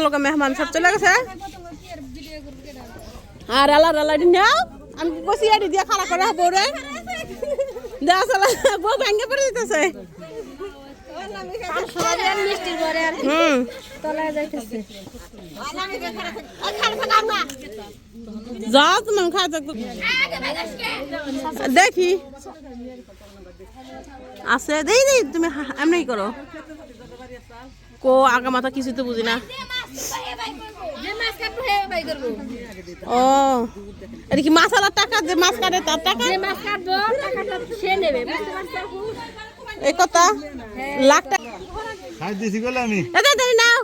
লোক মেহমান সব চলে গেছে। আর আলা আলা নাও। আমি কষি আড়ি দিয়ে খাড়া করে হব রে। দেওয়া চলা বউ ভেঙে পড়ে খাওয়া দেখি। আছে, দেই দেই, তুমি এমনি করো। কো আগা মাথা কিছু তো বুঝি না। মাছ ও এটা কি মাসালার টাকা যে মাছ কাটে তার টাকা? মাছ এই কথা লাখ টাকা আমি। নাও।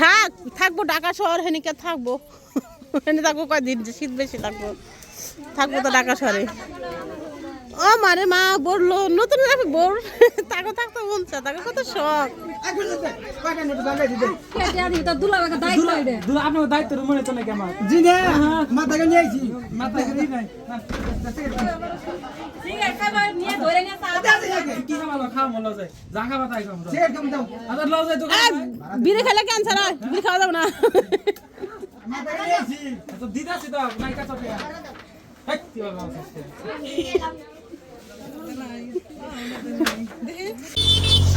থাক থাকব ঢাকা শহর হেনিকে থাকব? হেনে থাকব কয়দিন শীত বেশি থাকব। থাকব তো ঢাকা শহরে। ও মারে মা বলল নতুন রাখি বোর। তাকে থাকতে বলছে তাকে কত শখ। এই, বিড়ি খেলে ক্যান্সার হয় বিড়ি খাওয়া যাবে না মাথাকে নিয়ে আইছি তো দিদাছি তো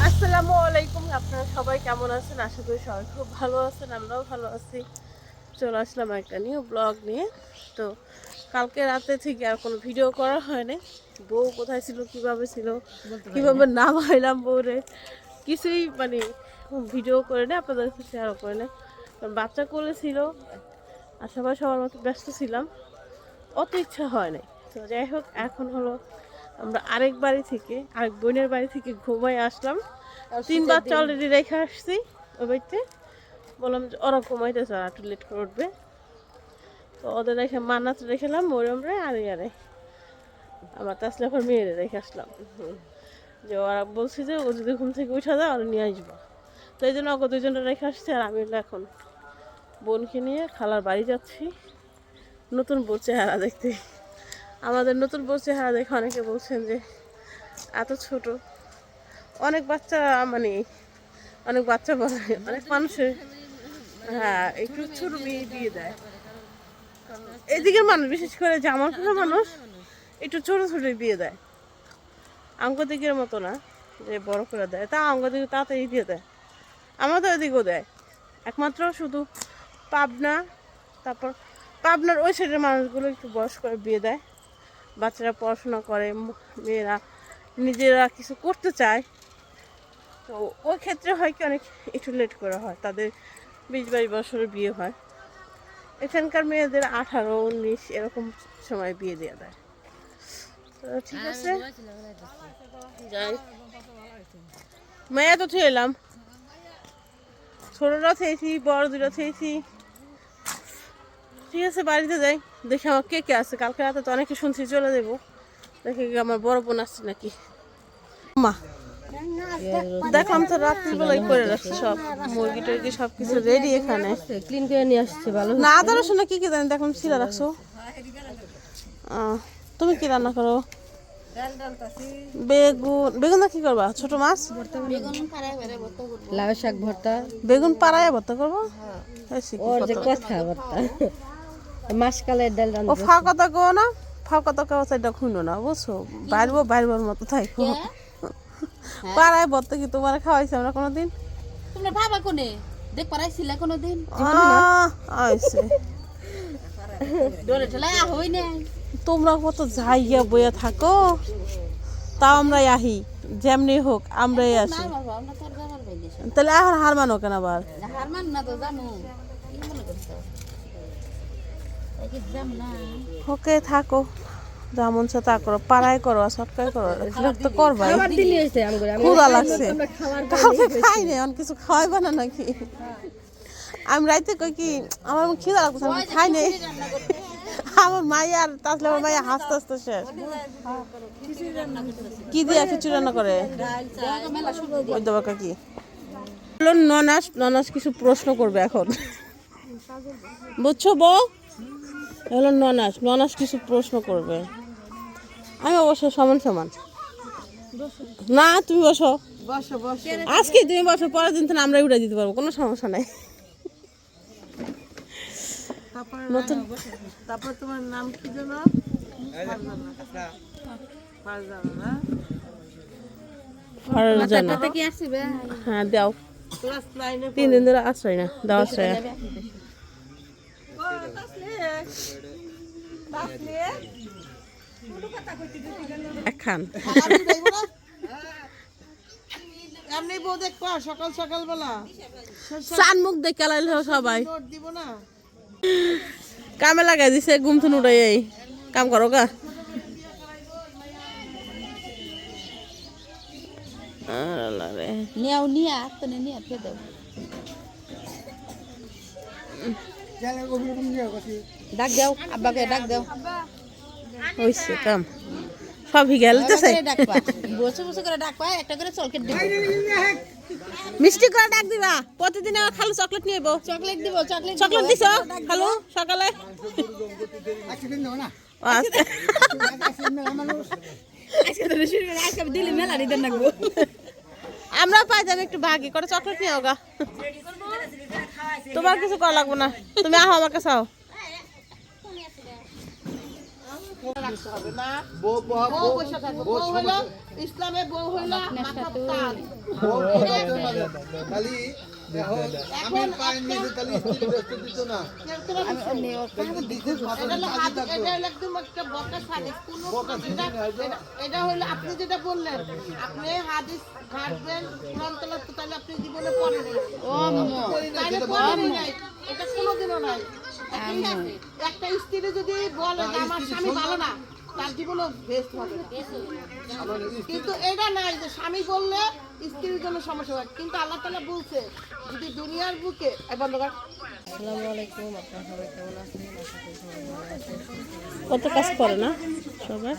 আসসালামু আলাইকুম আপনারা সবাই কেমন আছেন? আশা করি সবাই খুব ভালো আছেন আমরাও ভালো আছি। চলে আসলাম একটা নিউ ব্লগ নিয়ে। তো কালকে রাতে থেকে আর কোনো ভিডিও করা হয়নি। বউ কোথায় ছিল কীভাবে ছিল কীভাবে নাম হইলাম বউরে কিছুই মানে ভিডিও করে নেই আপনাদের সাথে শেয়ারও করে নেই কারণ বাচ্চা কোলে ছিল আর সবাই সবার মতো ব্যস্ত ছিলাম। অত ইচ্ছা হয় নাই। তো যাই হোক এখন হলো আমরা আরেক বাড়ি থেকে আরেক বোনের বাড়ি থেকে ঘুমাই আসলাম। তিন বাচ্চা অলরেডি রেখে আসছি ওই বাড়িতে। বললাম যে ওরা ঘুমাইতেছে আর একটু লেট করে উঠবে। তো ওদের রেখে মান্নাত রেখেলাম মরিয়ম রে আরে আরে। আমার তাসলাফার মেয়েরে রেখে আসলাম। যে ওরা বলছি যে ও যদি ঘুম থেকে উঠা যায় ওরা নিয়ে আসব। তো এই জন্য ওকে দুজনে রেখে আসছে আর আমি এখন বোনকে নিয়ে খালার বাড়ি যাচ্ছি। নতুন বোর চেহারা দেখতে। আমাদের নতুন বউ চেহারা দেখে অনেকে বলছেন যে, এত ছোট। অনেক বাচ্চা মানে অনেক বাচ্চা বলে, অনেক মানুষের হ্যাঁ একটু ছোট মেয়ে দেয় কারণ এদিকের মানুষ, বিশেষ করে কোনো মানুষ, একটু ছোট ছোট বিয়ে দেয়। আঙ্গ দিকের মতো না, যে বড় করে দেয়। তা আঙ্গ দিকে তাড়াতাড়ি দিয়ে দেয়। আমাদের ওদিকেও দেয়। একমাত্র শুধু পাবনা তারপর পাবনার ওই সাইডের মানুষগুলো একটু বয়স করে বিয়ে দেয়। বাচ্চারা পড়াশোনা করে মেয়েরা নিজেরা কিছু করতে চায়। তো ওই ক্ষেত্রে হয় কি অনেক একটু লেট করে হয় তাদের বিশ বাইশ বছরের বিয়ে হয়। এখানকার মেয়েদের আঠারো উনিশ এরকম সময় বিয়ে দিয়ে দেয়। তো ঠিক আছে। যাই। মেয়ে তো থুয়ে এলাম। ছোটরা থেয়েছি বড় দুটো থেয়েছি ঠিক আছে বাড়িতে যাই। দেখি আমার কে কে আছে। কালকে রাতে তো অনেকে শুনছি চলে যাব। দেখি আমার বড় বোন আসছে নাকি। মা দেখলাম তো রাত্রিবেলায় করে রাখছে সব। মুরগি টুরগি সব কিছু রেডি এখানে। ক্লিন করে নিয়ে আসছে ভালো না আদা রসুন কি কি জানি দেখলাম ছিলা রাখছো। তুমি কি রান্না করো? বেগুন বেগুন না কি করবা? ছোট মাছ? লাউ শাক ভর্তা। বেগুন পাড়ায় ভর্তা করব? এই শিখি ওর যে কত। কথা ভর্তা। মাসকালের ডাল ও ফাঁকা তো না তো কেউ সাইডটা খুঁজো না বুঝছ? বাইরবো বাইরবার মতো থাকব পাড়ায় ভর্তা কি তোমার খাওয়াইছে আমরা কোনোদিন? তোমরা ভাবা কোনে? দেখ পারাইছিল কোনোদিন? আইছে। ডরে ঠেলা হই না তোমরা কত যাইয়া বইয়া থাকো। তাও আমরাই আহি যেমনি হোক আমরাই আসি। আমরা তাহলে এখন হার মানো কেন আবার? হার মান না তো জানো কি মনে করছ এই যে যাম না ওকে থাকো। যেমন সে তা করো। পাড়ায় করো আর সটকায় করো। তো আমি ক্ষুদা লাগছে। কাউকে খাই নাই অন কিছু খাওয়াইবা না নাকি? আমি রাইতে কই কি আমার খিদা লাগছে আমি খাই নাই আমার মাইয়া আর তাহলে আমার মাইয়া হাসতে হাসতে শেষ। কি দিয়া খিচুড়ি রান্না করে? ওই দেবা কি হলো ননাস ননাস কিছু প্রশ্ন করবে এখন। বুঝছ বউ? হলো ননাস ননাস কিছু প্রশ্ন করবে। আমি অবশ্য সমান সমান। না তুমি বসো। আজকে তুমি বসো পরের দিন থেকে আমরা উঠে দিতে পারব কোনো সমস্যা নাই। নতুন তারপর তোমার নাম কি যেন? ফারজানা। হ্যাঁ দাও। তিন দিন ধরে আশ্রয় না দাও আশ্রয় একখান এমনি বউ দেখবা সকাল সকাল বেলা চান মুখ দেখে লাইল সবাই। না। কামে লাগাই দিছে ঘুম থুন উড়াই কাম করো গা। আল্লাহ রে। নিয়াও নিয়া তো নিয়া ফেলে দাও ডাক দাও আব্বাকে ডাক দাও হইছে কাম সব হিগে গেলতেছে ডাকবা বসে বসে করে ডাকবা একটা করে চকলেট দিব। মিষ্টি করে ডাক দিবা। প্রতিদিন আমার খালু চকলেট নিয়ে চকলেট দিব চকলেট চকলেট দিছ? খালু সকালে? আজকে নাকবো আমরা পাই যাবে একটু ভাগি করে চকলেট নিয়ে গা তোমার কিছু করা লাগবে না। তুমি আহো আমার কাছে আও। বউ ইসলামে হইল খালি এটা হলো আপনি যেটা বললেন আপনি হাদিস ঘাটবেন কোরআন তো তাহলে আপনি জীবনে পড়েন এটা কোনোদিনও নাই। একটা- একটা স্ত্রী যদি বলে আমার স্বামী ভালো না। বেস্ট হবে। না। কিন্তু এটা নাই যে স্বামী বললে স্ত্রীর জন্য সমস্যা হয়। কিন্তু আল্লাহ তালা বলছে যদি দুনিয়ার বুকে বন্ধ কর। কত কাজ করে না? সবাই?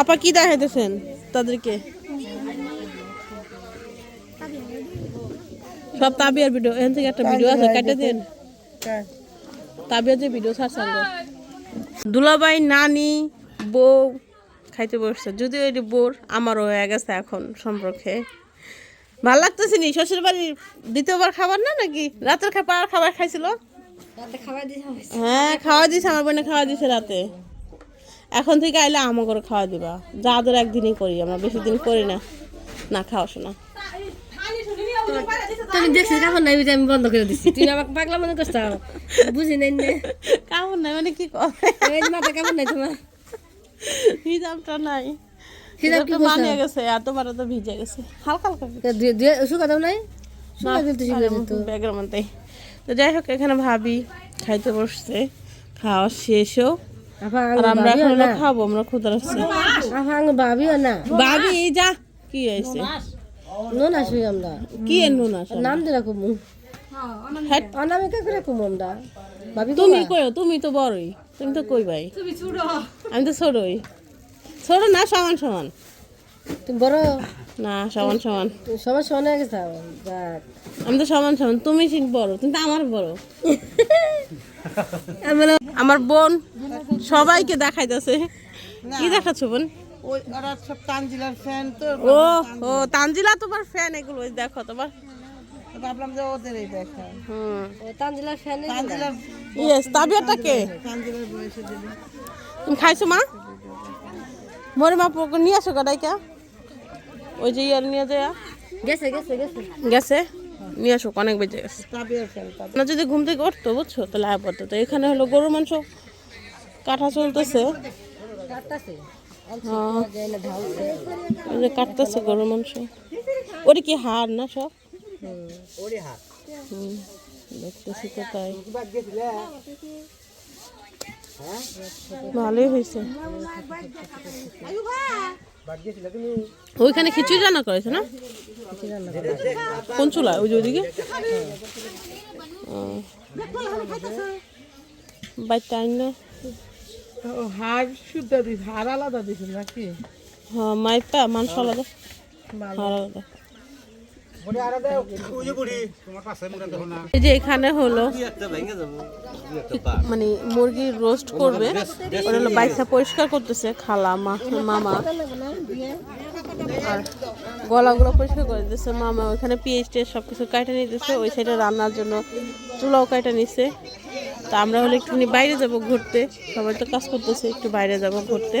আপা কি দেখাইতেছেন তাদেরকে? সব তাবিয়ার ভিডিও এখান থেকে একটা ভিডিও আছে কেটে দিন। তাবিয়ার যে ভিডিও ছাড়ছেন গো। দুলাভাই নানি বউ খাইতে বসছে। যদিও এটি বোর আমারও হয়ে গেছে এখন সম্পর্কে। ভালো লাগতেছে নি? শ্বশুর বাড়ির দ্বিতীয়বার খাবার না নাকি? রাতের খাবার খাবার খাইছিল হ্যাঁ খাওয়া দিছে আমার বোনে খাওয়া দিছে রাতে। এখন থেকে আইলে আমা করে খাওয়া দিবা। যা আদর একদিনই করি আমরা বেশি দিন করি না। না খাওয়া শোনা। তুমি দেখছি কাপড় নাই আমি বন্ধ করে দিচ্ছি তুমি আমাকে পাগলা মনে করছ? বুঝি নাই নে। কেমন নাই মানে কি করে এই যে মাথা কাপড় নাই তোমার। হিজাবটা নাই। হিজাব কি হিজাবটা মানিয়ে গেছে আর তোমার তো ভিজে গেছে। হালকা হালকা দুয়ে দুয়ে শুকা দাও নাই? শুকা দিতে শিখে দিত ব্যাগের মধ্যে। তো যাই হোক এখানে ভাবি খাইতে বসছে। খাওয়া শেষও। আর আমরা এখন খাব আমরা ক্ষুদা রাখছি ভাবিও না। ভাবি যা কি হয়েছে? নুন আসি আমরা। কি এর নুন আসে? নাম দিলা কুমু হ্যাট, অনামিকা করে কুমু আমরা। ভাবি তুমি কইও তুমি তো বড়ই। তুমি তো কই ভাই? আমি তো ছোটই। ছোট না সমান সমান। তুমি বড়? না সমান সমান। তুমি সবার সমান হয়ে গেছে আমি তো সমান সমান। তুমি ঠিক বড় কিন্তু আমার বড়। আমার আমার বোন সবাইকে দেখাইতেছে। কি দেখাচ্ছ বোন? ওই ওরা সব তানজিলার ফ্যান তো ও ও তানজিলা তোমার ফ্যান এগুলো দেখো তোমার। ভাবলাম যে ওদেরই দেখা। হুম। ও ফ্যান তানজিলার ইয়েস তাবিয়াটা কে? তানজিলার বয়সে দিলে। তুমি খাইছো মা? মরে মা পোকে নিয়ে আসো গাদাইকা ওই যে ইয়ার নিয়ে যায় গেছে গেছে গেছে। গেছে? নিয়ে আসো অনেক বেজে গেছে। না যদি ঘুম থেকে উঠতো বুঝছ? তাহলে আয় পড়তো তো এখানে হলো গরুর মাংস কাটা চলতেছে। হ্যাঁ। কাটতেছে গরুর মাংস। ওটা কি হাড় না সব? দেখতেছি তো তাই। ভালোই হয়েছে। ওইখানে খিচুড়ি রান্না করেছে না? কোন চুলা ওই যে ওইদিকে? বাইরটা আইন না। হাড় শুদ্ধ দিস হাড় আলাদা দিস নাকি? হ্যাঁ মাইপা মাংস আলাদা। আলাদা। ওই যে বুড়ি তোমার পাশে মুখে দেখো না। এই যে এখানে হলো মানে মুরগির রোস্ট করবে ওরা হলো বাইসা পরিষ্কার করতেছে খালা মা মামা। আর গলাগুলো পরিষ্কার করে দিতেছে মামা ওখানে পিএইচ টেস্ট সব কিছু কাটা নিতেছে ওই সাইডে রান্নার জন্য চুলাও কাটা নিছে। তা আমরা হলে একটুখানি বাইরে যাব ঘুরতে। সবাই তো কাজ করতেছে একটু বাইরে যাব ঘুরতে।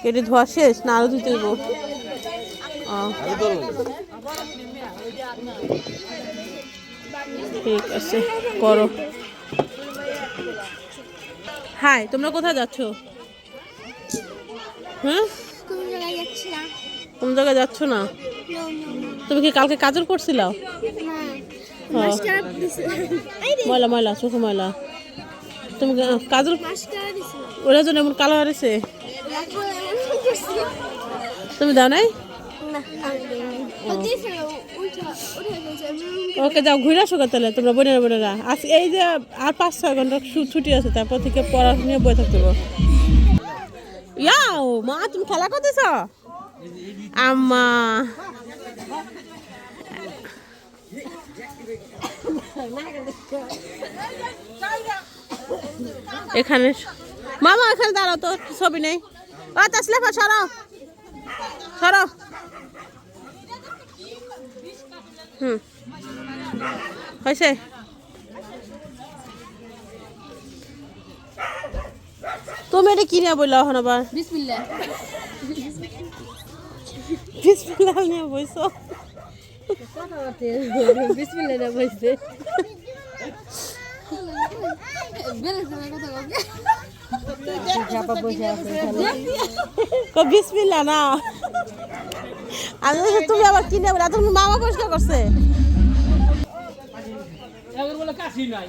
কেটে ধোয়া শেষ না আরও ধুতে দেবো ঠিক আছে করো। হাই তোমরা কোথায় যাচ্ছ? হ্যাঁ কোন জায়গায় যাচ্ছি না? তুমি কি কালকে কাজল করছিল মাস্টার দিছে ময়লা ময়লা চোখে ময়লা। তুমি কাজল ওরা জন্য এমন কালো হারেছে। তুমি দাও নাই? ওকে যাও ঘুরে আসো তাহলে তোমরা বোনেরা বোনেরা। আজ এই যে আর পাঁচ ছয় ঘণ্টা ছুটি আছে তারপর থেকে পড়াশোনা বই থাকতে ইয়াও মা তুমি খেলা করতেছ? আম্মা। এখানে মামা এখানে দাঁড়াও তো ছবি নেই। ও তাসলেফা সরো। সরো। হুম। হয়েছে? তুমি এটা কিনে বলল এখন আবার? বিসমিল্লাহ। বিসমিল্লাহ নিয়ে বইছো বিসমিল্লাহ না। আমি তুমি আবার কিনে বলে তুমি মামা পরিষ্কার করছে। নাই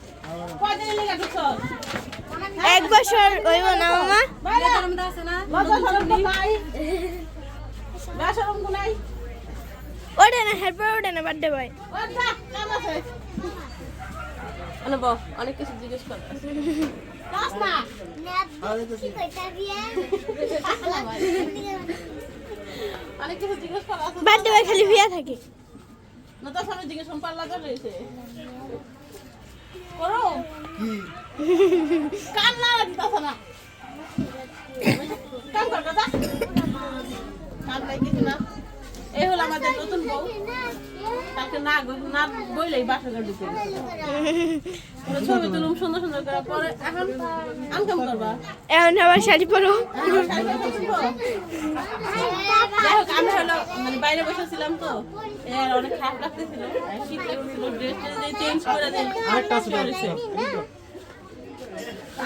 এক বছর হইব না মামা? ওঠে না হেল্পার ওঠে না বার্থডে বয় অনেক কিছু জিজ্ঞেস কর। করা। বার্থডে বয় খালি ভিয়া থাকে। না তো সামনে জিজ্ঞেস পাল্লা তো রয়েছে করো? কান না দিতাছ না। কান কর কথা কাম নাই না? এই হলো আমাদের নতুন বউ। তাকে না না বইলেই বাসা ঢুকে ছবি তুলুম সুন্দর সুন্দর করে পরে এখন আম কাম করবা? এখন আবার শাড়ি পরো? যাই হোক আমরা হলো মানে বাইরে বসেছিলাম তো এর অনেক খারাপ লাগতেছিল। শীত লাগছিল ড্রেস চেঞ্জ করে দিই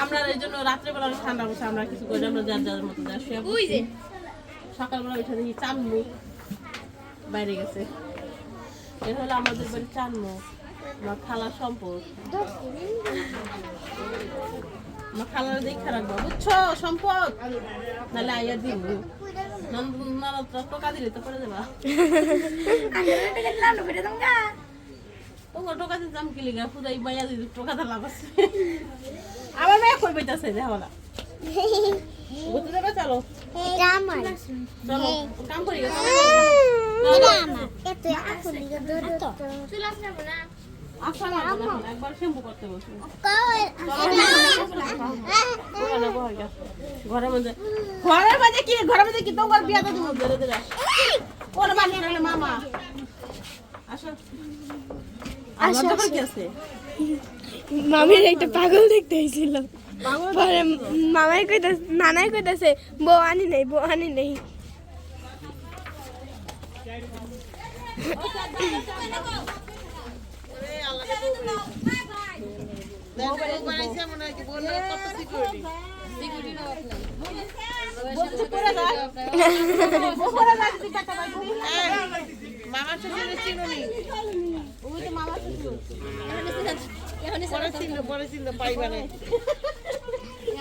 আমরা এই জন্য রাত্রেবেলা অনেক ঠান্ডা বসে আমরা কিছু করি আমরা যার যার মতো যা শুয়ে সকালবেলা উঠে দেখি চানমু বাইরে গেছে। এর হলো আমাদের বাড়ি চানমু আমার খালার সম্পদ। আমার খালার দেখে রাখব বুঝছ? সম্পদ? নাহলে আইয়া দিব। ননদ টোকা দিলে তো পড়ে যাবা। তোমার টোকা দিতে আমি কি লিগা? খুদাই মাইয়া দিদি টোকা দিলাম আছে। আবার মাইয়া কই বইতাছে? যাবে? চলো। চলো কাম করি। মামির একটা পাগল দেখতে হয়েছিল পরে মামাই কইতাছে নানাই কইতাছে, বউ আনি নেই, বউ আনি নেই বউ বানাইছে মনে হয় কি বললে কত সিকিউরিটি মামা শ্বশুরের চিনুনি ওই তো মামা শ্বশুর পরে চিনলো পরে চিনলো পাইবা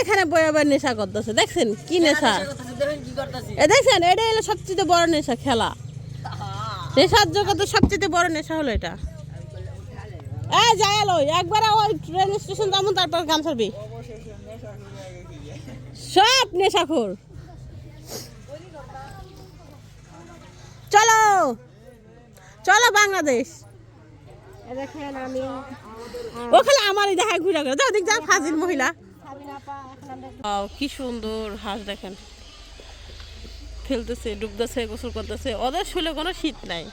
এখানে বই আবার নেশা করতেছে। দেখছেন কি নেশা? দেখছেন, এটা হলো সবচেয়ে বড় নেশা, খেলা। নেশার জগতে সবচেয়ে বড় নেশা হলো এটা। এ যাই এলো একবার ওই ট্রেন স্টেশন যাব তারপর গান ছাড়বি। সব নেশাখোর। চলো চলো বাংলাদেশ। দেখেন আমি ওখানে আমারই দেখায় ঘুরে ঘুরে যাও দেখ, যা, ফাজিল মহিলা। কি সুন্দর হাঁস দেখেন। খেলতেছে ডুবতেছে, গোসল করতেছে, ওদের শুলে কোনো শীত নাই।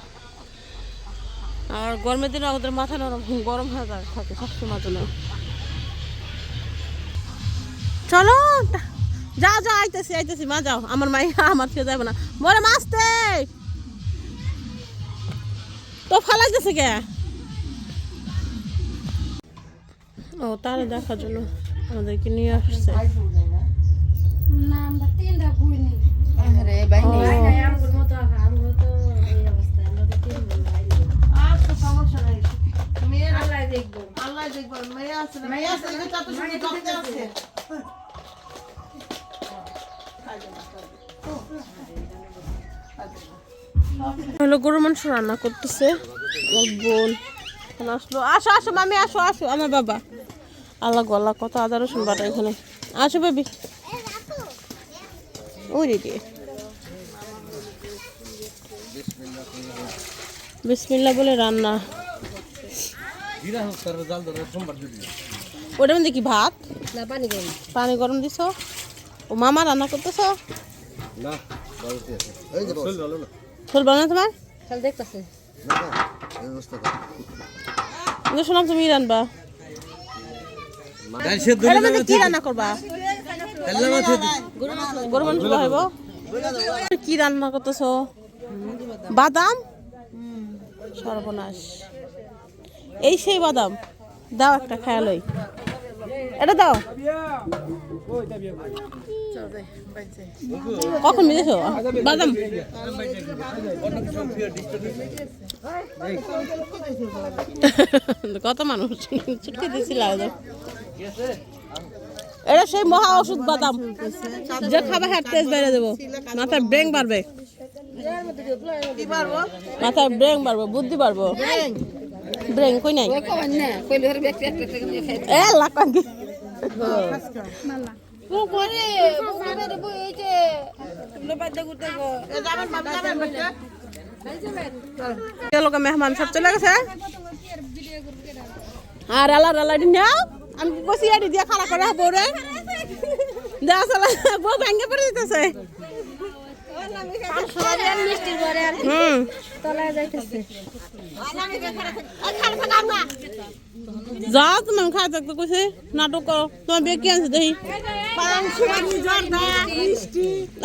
আর গরমের দিনে ওদের মাথা নরম, গরম হয়ে যায় থাকে সবসময় জন্য। চলো যাও যাও আইতেছি আইতেছি, মা, যাও। আমার মাই, আমার ছেলে যাবে না। বলে মাসতে তো ফালাইতেছে কে? ও, তারে দেখার জন্য আমাদেরকে নিয়ে আসছে। না, আমরা তিনটা বই নেই হলো গরু মাংস রান্না করতেছে। বোন এখন আসলো। আসো আসো মামি আসো আসো আমার বাবা। আল্লাহ গলা কত আদা রসুন বাটা এখানে। আসো বেবি। ওই রেডি বিসমিল্লা বলে রান্না। ওটার মধ্যে কি ভাত? না পানি গরম। পানি গরম দিছ? ও মামা রান্না করতেছ? তোমার? দেখতেছে। শুনলাম তুমি মধ্যে কি রান্না করবা? গরু মাংস কি রান্না করতেছ? বাদাম। সর্বনাশ। এই সেই বাদাম। দাও একটা খেয়ালই এটা দাও। কখন মিলেছ বাদাম? কত মানুষ? ছুটকে দিয়েছিল এটা সেই মহা ওষুধ বাদাম। যে খাবে হ্যাঁ তেজ বেড়ে দেবো। মাথার ব্রেন বাড়বে। মাথার ব্রেন বাড়বে বুদ্ধি বাড়বো ব্রেন। কই নাই? এ লাখ কি মেহমান সব চলে গেছে? আর আলা আলাডি নাও। আমি কষি আডি খাড়া করে বউ রে যা চলে বউ ভেঙে পড়ে আর হুম তলায় যাইতেছে যাও তুমি খাই থাকতে কইছে নাটক করো। তোমার বিয়ে কি আনছে দেখি।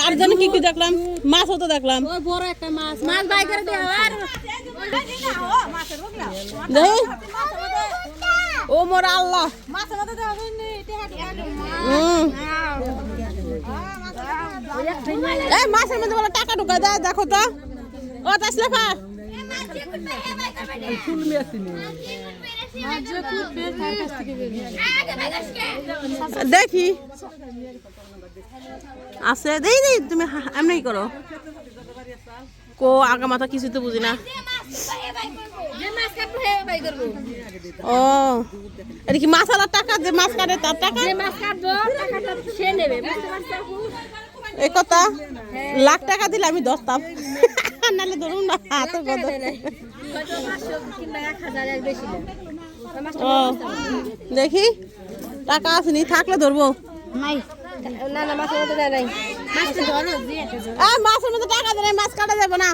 আর জানি কি কি দেখলাম? মাছও তো দেখলাম। বড় একটা মাছ মাছ বাই করে দেওয়া ও মোর আল্লাহ হুম। এই মাছের মধ্যে বলে, টাকা ঢুকা দেয় দেখো তো। ও তাসলেফা দেখি। আছে, দেই দেই, তুমি এমনি করো। কো, আগা মাথা কিছু তো বুঝি না। মাছ ও, এটা কি মাছালার টাকা? যে মাছ কাটে তার টাকা? মাছ সে নেবে। এই কথা লাখ টাকা দিলে আমি দশতাম নাহলে ধরুন না হাতে কত ও দেখি টাকা আসেনি থাকলে ধরবো। নাই। না না মাছের মতো দেয় নাই। মাছের মধ্যে টাকা দেয় মাছ কাটা যাবে না।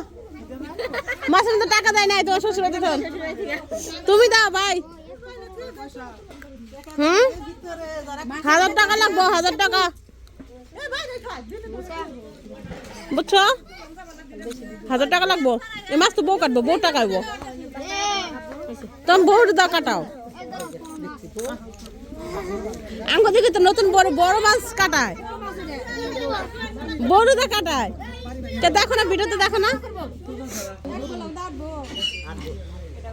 মাছের মধ্যে টাকা দেয় নাই তোমার শ্বশুর বাড়িতে তুমি দাও ভাই। হুম? হাজার টাকা লাগবো হাজার টাকা। বুঝছ? হাজার টাকা লাগবো? এই মাছ তো বউ কাটবো, বউ টাকা আইবো তুমি বউর দাও কাটাও। আঙ্গ দিকে তো নতুন বড় বড় মাছ কাটায়। বড়দা কাটায়। কে দেখো না, ভিডিওতে দেখো না?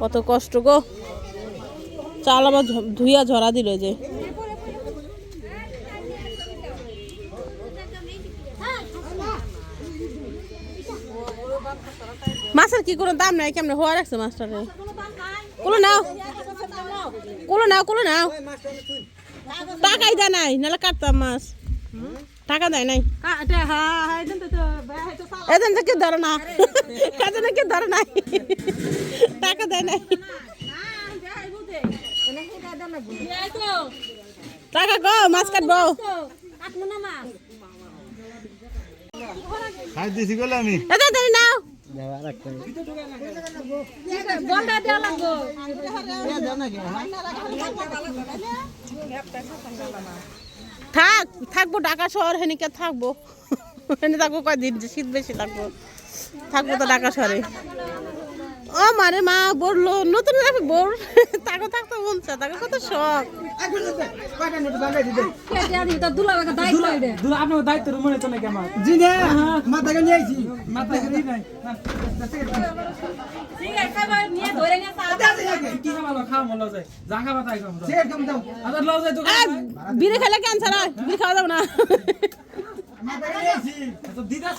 কত কষ্ট গো। চাল আবার ধুইয়া ঝরা দিল যে। মাছের কি কোনো দাম নাই কেমন হওয়া রাখছে মাছটারে? কুলো নাও। কুলো নাও কুলো নাও। টাকাই দেয় নাই নাহলে কাটতাম মাছ। টাকা দেয় নাই। এদিন থেকে ধরে না। এদিন থেকে ধরে নাই। টাকা দেয় নাই। টাকা গো মাছ কাটবো। দিছি গেলে আমি। ধরে নাও। থাক থাকব ঢাকা শহর হেনিকে থাকব। হেনে থাকব কয়দিন শীত বেশি লাগবো থাকব তো ঢাকা শহরে। ও মারে মা বলল নতুন বোর তাকে থাকতে বলছে তাকে কত শখ। আপনার দায়িত্ব মনে তো নাকি আমার জি না মাথাকে নিয়ে আইছি মাথা নাই বিড়ি খেলে ক্যান্সার হয় বিড়ি খাওয়া যাবে না দিদা